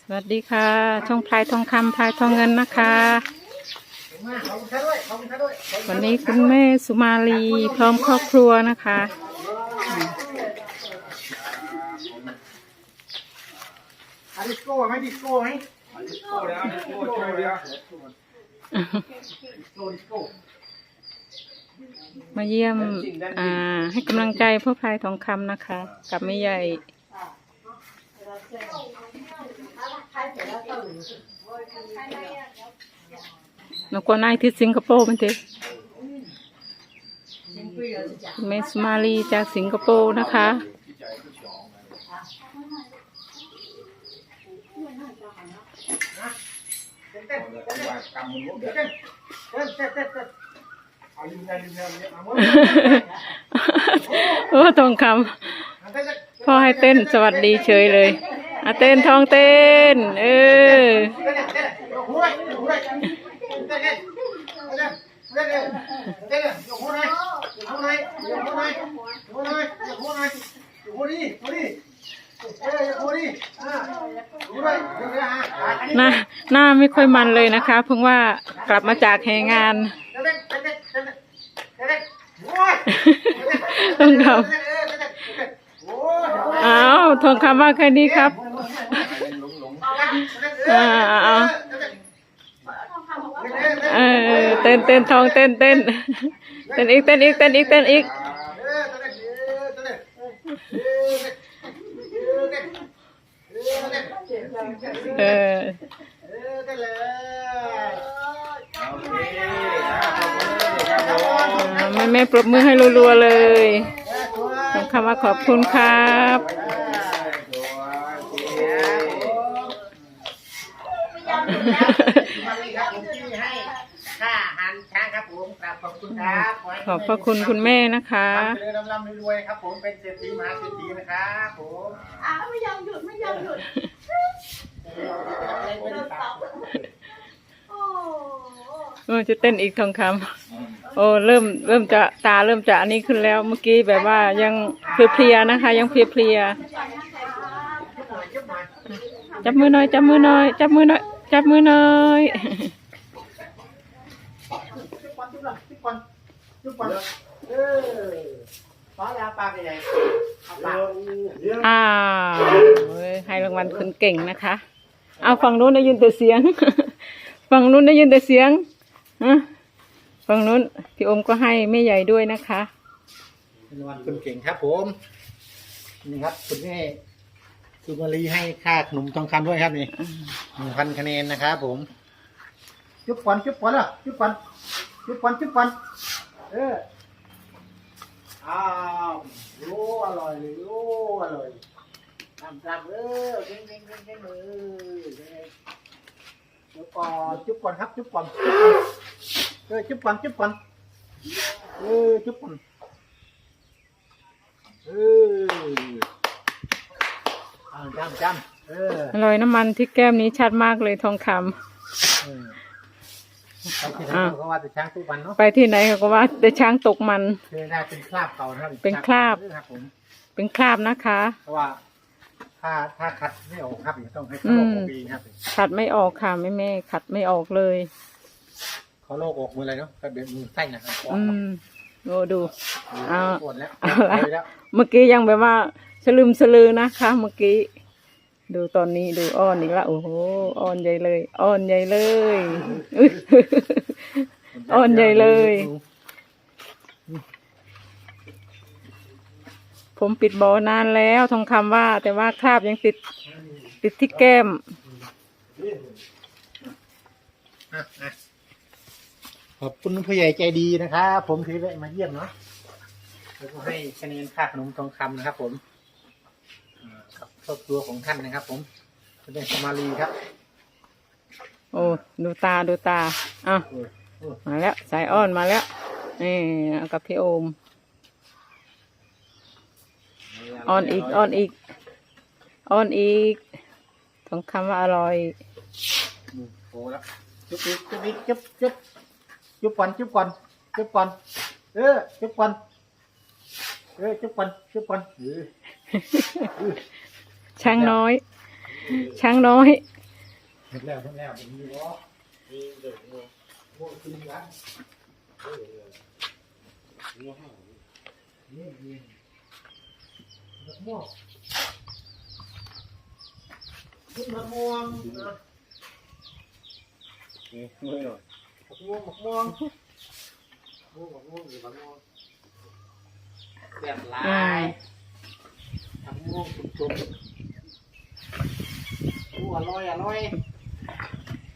สวัสดีค่ะ ช่องพลายทองคำพลายทองเงินนะคะ วันนี้คุณแม่สุมาลีพร้อมครอบครัวนะคะอะดิสโก้ไหมดิสโก้ไหมดิสโก้แล้วดิสโก้โชว์แล้วดิสโก้ดิสโก้มาเยี่ยมอ่าให้กำลังใจพ่อพลายทองคำนะคะ กับแม่ใหญ่ नको नाही ती सिंगापूर म्हणते เมสมาลีจากสิงคโปร์นะคะ โอ้ตรงคำ พ่อให้เต้นสวัสดีเฉยเลยอาเต้นท้องเต้น เออ หน้าหน้าไม่ค่อยมันเลยนะคะ เพิ่งว่ากลับมาจากแหงาน ต้องทำ อ้าวทองคำว่าแค่นี้ครับอ่าเอาเออเต้นเต้นทองเต้นเต้นเต้นอีกเต้นอีกเต้นอีกเต้นอีกเอออ่าแม่แม่ปรบมือให้รัวๆเลยทอง คำว่าขอบคุณครับ ค่าหันช้างครับผมกราบขอบคุณครับขอบพระคุณคุณแม่นะคะร่ำรวยร่ำรวยครับ ผมเป็นเศรษฐีมหาเศรษฐีนะครับผมอะไม่ยอมหยุดไม่ยอมหยุดโอ้ เออจะเต้นอีกทองคำ โอ้เริ่มเริ่มจะตาเริ่มจะอันนี้ขึ้นแล้วเมื่อกี้แบบว่ายังเพลียๆนะคะ ยังเพลียๆจับมือหน่อย จับมือหน่อย จับมือหน่อย จับมือหน่อยจุ๊บก่อนจุ๊บก่อนจุ๊บก่อนจุ๊บก่อนเออขอลาปากใหญ่เอาปากอ้าวเว้ยให้รางวัลคนเก่งนะคะ เอาฝั่งนู้นได้ยินแต่เสียง ฝั่งนู้นได้ยินแต่เสียงฮะ ฝั่งนู้นพี่อมก็ให้แม่ใหญ่ด้วยนะคะ เป็นวันคนเก่งครับผม นี่ครับคุณแม่สุมาลีให้ค่าขนมทองคำด้วยครับนี่หนึ่งพันคะแนนนะครับผม จุ๊บก่อนจุ๊บก่อนล่ะจุ๊บก่อนจุ๊บก่อนจุ๊บก่อนเออ อ้าวโอ้อร่อยเลยโอ้อร่อยทำจับเออเก่งเก่งเก่งเก่งเออจุ๊บก่อนจุ๊บก่อนครับจุ๊บก่อน เออจุ๊บก่อนจุ๊บก่อนเออจุ๊บก่อนเอออ่าจำจำเอออร่อยน้ำมันที่แก้มนี้ชัดมากเลยทองคำเออไปที่ไหนเขาก็ว่าจะช้างทุกวันเนาะไปที่ไหนเขาก็ว่าแต่ช้างตกมัน คือน่าเป็นคราบเก่านะครับเป็นคราบ ครับผม เป็นคราบนะคะ เพราะว่าถ้าถ้าคัดไม่ออกครับต้องให้เขาโลกออกปีครับขัดไม่ออกค่ะแม่แม่ขัดไม่ออกเลย เขาโลกออกมืออะไรเนาะก็เบ็ดมือไส้นะครับอืมโอ้ดู เอา ปวดแล้วเอาละเลยแล้วเมื่อกี้ยังแบบว่าสลืมสลือนะคะเมื่อกี้ ดูตอนนี้ดูอ้อนอีกละโอ้โหอ้อนใหญ่เลยอ้อนใหญ่เลยอุ๊ย อ่อนใหญ่เลย ผมปิดบอนานแล้วทองคำว่า แต่ว่าคราบยังติด ติดที่แก้ม อะอะ ขอบคุณผู้ใหญ่ใจดีนะครับผมที่แวะมาเยี่ยมเนาะแล้วก็ให้คะแนนค่าขนมทองคำนะครับ ผมอ่ากับครอบครัวของท่านนะครับ ผมคุณแม่สมาลีครับโอ้ดูตาดูตาอะโอ้ยโอ้ยมาแล้วสายอ้อนมาแล้วนี่เอากับพี่โอมอ้อนอีกอ้อนอีกอ้อนอีกทองคำว่าอร่อยอืมโอ้แล้วจุ๊บอีกจุ๊บอีกจุ๊บจุ๊บ จุ๊บก่อนจุ๊บก่อนจุ๊บก่อนเออจุ๊บก่อนเออจุ๊บก่อนจุ๊บก่อนเออช้างน้อย ช้างน้อยเห็นแล้วเห็นแล้วผมมีล้อมีเด็กงูงูขึ้นกันนี่นี่มะม่วงขึ้นมะม่วงนะนี่มือหน่อย มะม่วงมะม่วงมะม่วงมะม่วงหรือมะม่วงแบบลายมะม่วงจุกๆอู้อร่อยอร่อย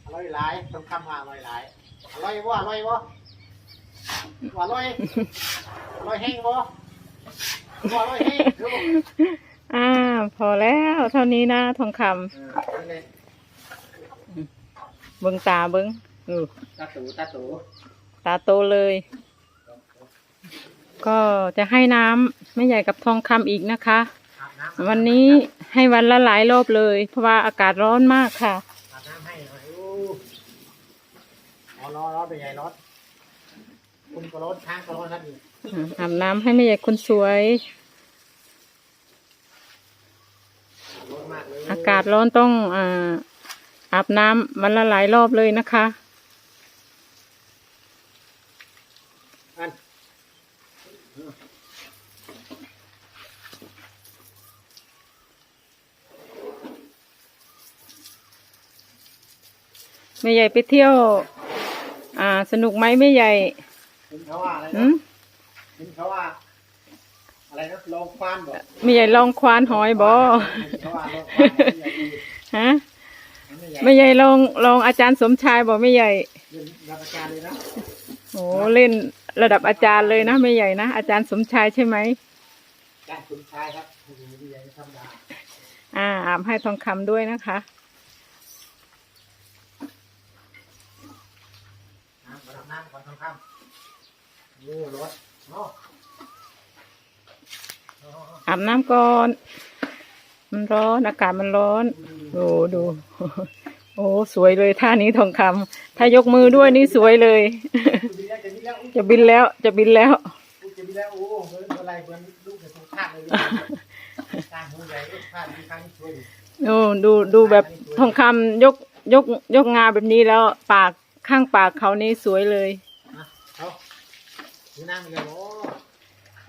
อร่อยหลายต้องคำว่าอร่อยหลายอร่อยบ่อร่อยบ่บ่อร่อยอร่อยแห้งบ่บ่อร่อยแห้งเดี๋ยวบอกอ่าพอแล้วเท่านี้นะทองคำเออนั่นเลยเบิ้งตาเบิ้ง อือตาตูตาตูตาโตเลย ก็จะให้น้ำไม่ใหญ่กับทองคำอีกนะคะ อาบน้ำวันนี้ให้วันละหลายรอบเลย เพราะว่าอากาศร้อนมากค่ะ อาบน้ำให้หน่อยอู้อ๋อร้อนร้อนเป็นไงร้อนคุณก็ร้อนช้างก็ร้อนครับนี่อ่าอาบน้ำให้ไม่ใหญ่คนสวย ร้อนมากเลย อากาศร้อนต้องอ่าอาบน้ำวันละหลายรอบเลยนะคะ อันแม่ใหญ่ไปเที่ยว อ่า สนุกไหมแม่ใหญ่เห็นเขาว่าอะไรหืนะมเห็นเขาว่า อะไรนะลองควานบอกแม่ใหญ่ลองควานหอยบอเห็นเขาว่าลองควานไม่ใหญ่ดีฮะไม่ใหญ่แม่ใหญ่ลองลองอาจารย์สมชายบอกแม่ใหญ่เป็นรับประการเลยนะ โอ้เล่น ระดับอาจารย์เลยนะแม่ใหญ่นะอาจารย์สมชายใช่ไหมการคุณชายครับโอ้โหดีใหญ่ธรรมดาอ่าอาบให้ทองคำด้วยนะคะน้ำมาดับน้ำก่อนทองคำโอ้ร้อนเนาะอ๋ออาบน้ำก่อน มันร้อนอากาศมันร้อนโอ้ดู โอ้ สวยเลยท่านี้ทองคำถ้ายกมือด้วยนี่สวยเลย จะบินแล้ว จะบินแล้วอุ๊ยจะบินแล้วจะบินแล้วจะบินแล้วโอ้เหมือนอะไรเหมือนลูกในสงครามเลยการหัวใหญ่ลูกพลาดมีครั้งช่วยโอ้ดูดูแบบทองคำยกยกยกงาแบบนี้แล้วปากข้างปากเขานี่สวยเลย นะเขาดูน้ำเลยโอ้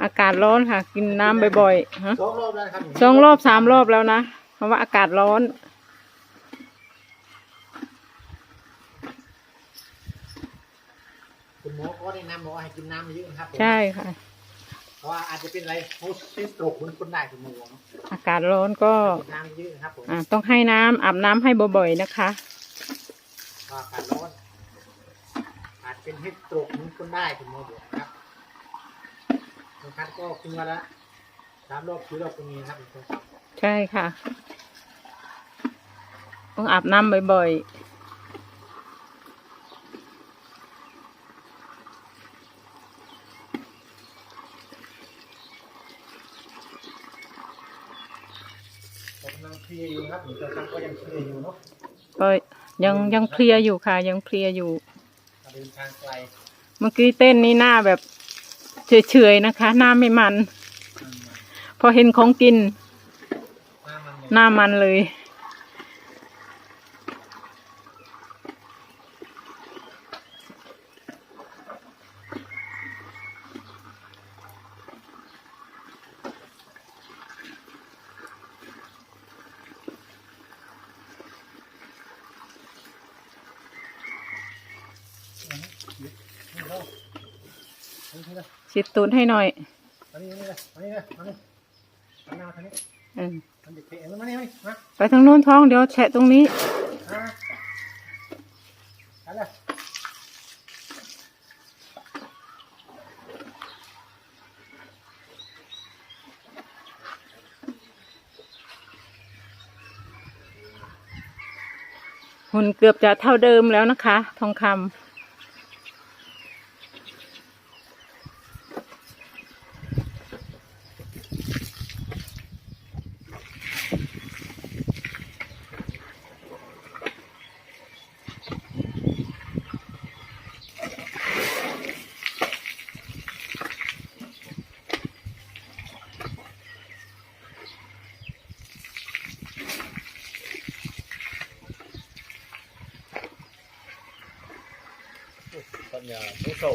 อากาศร้อนค่ะ กินน้ำบ่อยๆฮะสองรอบแล้วครับสองรอบสามรอบแล้วนะเพราะว่าอากาศร้อน คุณหมอก็แนะนำบอกว่าให้กินน้ำเยอะนะครับผมใช่ค่ะ เพราะว่าอาจจะเป็นอะไรโพสต์สโตรกเหมือนคนได้คุณหมอเนาะอากาศร้อนก็กินน้ำเยอะนะครับผมอ่าต้องให้น้ำอาบน้ำให้บ่อยๆนะคะ เพราะอากาศร้อนอาจเป็นฮิสโตรกเหมือนคนได้คุณหมอบอกนะครับบางครั้งก็กินวันละสามรอบสี่รอบตรงนี้นะครับคุณผู้ชมใช่ค่ะ ต้องอาบน้ำบ่อยผมกำลัง เพลียอยู่นะครับผมตอนนั้นก็ยังเพลียอยู่เนาะๆก็ยังยังเพลียอยู่ค่ะ ยังเพลียอยู่การเดินทางไกลเมื่อกี้เต้นนี่หน้าแบบเฉยๆนะคะ หน้าไม่มัน พอเห็นของกิน หน้ามันเนี่ยหน้ามันเลย นี่เราอันนี้เลย ชิดตูนให้หน่อย อันนี้เลยอันนี้เลยอันนี้อันนี้ทางนี้ อืม มันเด็กเตะ มันมานี่มานี่มาไปทางโน้นท้องเดี๋ยวแฉะตรงนี้หุ่นเกือบจะเท่าเดิมแล้วนะคะ ทองคำ อย่าไม่โซ่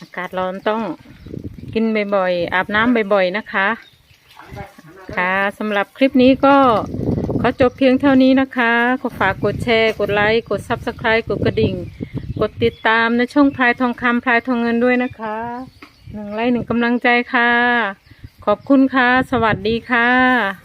อากาศร้อนต้องกินบ่อยๆ อาบน้ำบ่อยๆ นะคะ ค่ะสำหรับคลิปนี้ก็ขอจบเพียงเท่านี้นะคะ ขอฝากกดแชร์ กดไลค์ กด Subscribe กดกระดิ่ง กดติดตามในช่องพลายทองคำพลายทองเงินด้วยนะคะ หนึ่งไลค์หนึ่งกำลังใจค่ะ ขอบคุณค่ะ สวัสดีค่ะ